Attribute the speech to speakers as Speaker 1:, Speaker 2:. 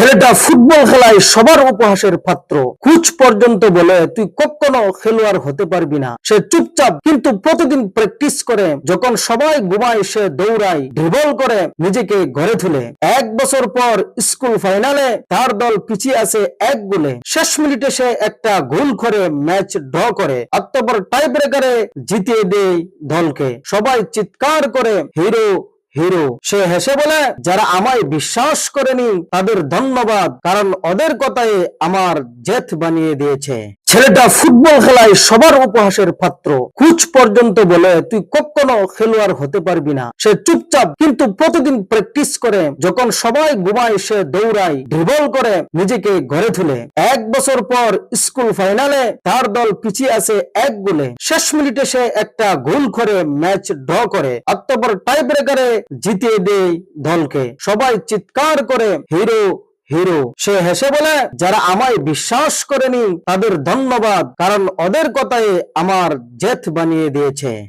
Speaker 1: ছেলেটা ফুটবল খেলায় সবার উপহাসের পাত্র। কুচ পর্যন্ত বলে, তুই কখনো খেলোয়াড় হতে পারবি না। সে চুপচাপ কিন্তু প্রতিদিন প্র্যাকটিস করে, যখন সবাই ঘুমায় সে দৌড়ায়, ড্রিবল করে নিজেকে গড়ে তুলে। এক বছর পর স্কুল ফাইনালে তার দল পিছিয়ে আছে এক গোলে। শেষ মিনিটে সে একটা গোল করে ম্যাচ ড্র করে। অক্টোবর টাই ব্রেকারে জিতিয়ে দেয় দলকে। সবাই চিৎকার করে, হিরো হিরো। সে হেসে বলে, যারা আমায় বিশ্বাস করেনি, তাদের ধন্যবাদ, কারণ ওদের কথায় আমার জেথ বানিয়ে দিয়েছে। ছেলেটা ফুটবল খেলায় সবার উপহাসের পাত্র। কুচ পর্যন্ত বলে, তুই কখনো খেলোয়াড় হতে পারবি না। সে চুপচাপ কিন্তু প্রতিদিন প্র্যাকটিস করে, যখন সবাই ঘুমায়, সে দৌড়ায় ড্রিবল করে, নিজেকে গড়ে তুলে। এক বছর পর স্কুল ফাইনালে তার দল পিছিয়ে আছে এক গোলে। শেষ মিনিটে সে একটা গোল করে ম্যাচ ড্র করে। অক্টোবর টাই ব্রেকারে জিতিয়ে দেয় দলকে। সবাই চিৎকার করে, হিরো হিরো। সে হেসে বলে, যারা আমায় বিশ্বাস করেনি, তাদের ধন্যবাদ, কারণ ওদের কথায় আমার জেথ বানিয়ে দিয়েছে।